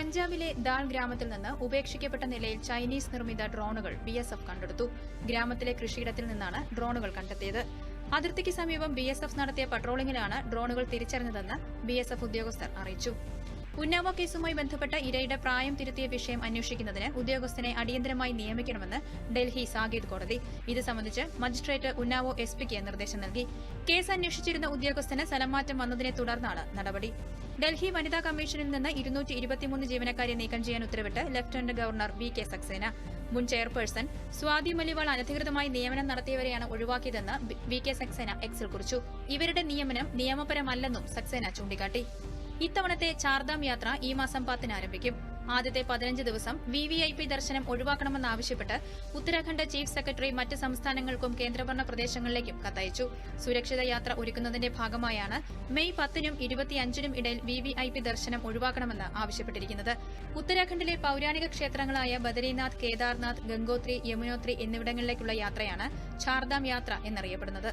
പഞ്ചാബിലെ ദാൽ ഗ്രാമത്തിൽ നിന്ന് ഉപേക്ഷിക്കപ്പെട്ട നിലയിൽ ചൈനീസ് നിർമ്മിത ഡ്രോണുകൾ ബി എസ് എഫ് കണ്ടെടുത്തു. ഗ്രാമത്തിലെ കൃഷിയിടത്തിൽ നിന്നാണ് ഡ്രോണുകൾ കണ്ടെത്തിയത്. അതിർത്തിക്ക് സമീപം ബി എസ് എഫ് നടത്തിയ പട്രോളിംഗിലാണ് ഡ്രോണുകൾ തിരിച്ചറിഞ്ഞതെന്ന് ബി എസ് എഫ് ഉദ്യോഗസ്ഥർ അറിയിച്ചു. ഉന്നാവോ കേസുമായി ബന്ധപ്പെട്ട ഇരയുടെ പ്രായം തിരുത്തിയ വിഷയം അന്വേഷിക്കുന്നതിന് ഉദ്യോഗസ്ഥനെ അടിയന്തരമായി നിയമിക്കണമെന്ന് ഡൽഹി സാകേത് കോടതി. ഇത് സംബന്ധിച്ച് മജിസ്ട്രേറ്റ് ഉന്നാവോ എസ് പിക്ക് നിർദ്ദേശം നൽകി. കേസ് അന്വേഷിച്ചിരുന്ന ഉദ്യോഗസ്ഥന് സ്ഥലംമാറ്റം വന്നതിനെ തുടർന്നാണ് നടപടി. ഡൽഹി വനിതാ കമ്മീഷനിൽ നിന്ന് ഇരുന്നൂറ്റി ഇരുപത്തിമൂന്ന് ജീവനക്കാരെ നീക്കം ചെയ്യാൻ ഉത്തരവിട്ട് lieutenant governor V K Saxena. മുൻ ചെയർപേഴ്സൺ സ്വാതി മലിവാൾ അനധികൃതമായി നിയമനം നടത്തിയവരെയാണ് ഒഴിവാക്കിയതെന്ന് വി കെ സക്സേന എക്സിൽ കുറിച്ചു. ഇവരുടെ നിയമനം നിയമപരമല്ലെന്നും സക്സേന ചൂണ്ടിക്കാട്ടി. ഇത്തവണത്തെ ചാർധാം യാത്ര ഈ മാസം പത്തിന് ആരംഭിക്കും. ആദ്യത്തെ പതിനഞ്ച് ദിവസം വി വി ഐ പി ദർശനം ഒഴിവാക്കണമെന്നാവശ്യപ്പെട്ട് ഉത്തരാഖണ്ഡ് ചീഫ് സെക്രട്ടറി മറ്റ് സംസ്ഥാനങ്ങൾക്കും കേന്ദ്രഭരണ പ്രദേശങ്ങളിലേക്കും കത്തയച്ചു. സുരക്ഷിത യാത്ര ഒരുക്കുന്നതിന്റെ ഭാഗമായാണ് മെയ് പത്തിനും ഇരുപത്തിയഞ്ചിനും ഇടയിൽ വി വി ഐ പി ദർശനം ഒഴിവാക്കണമെന്ന് ആവശ്യപ്പെട്ടിരിക്കുന്നത്. ഉത്തരാഖണ്ഡിലെ പൌരാണിക ക്ഷേത്രങ്ങളായ ബദരീനാഥ് കേദാർനാഥ് ഗംഗോത്രി യമുനോത്രി എന്നിവിടങ്ങളിലേക്കുള്ള യാത്രയാണ് ചാർധാം യാത്ര എന്നറിയപ്പെടുന്നത്.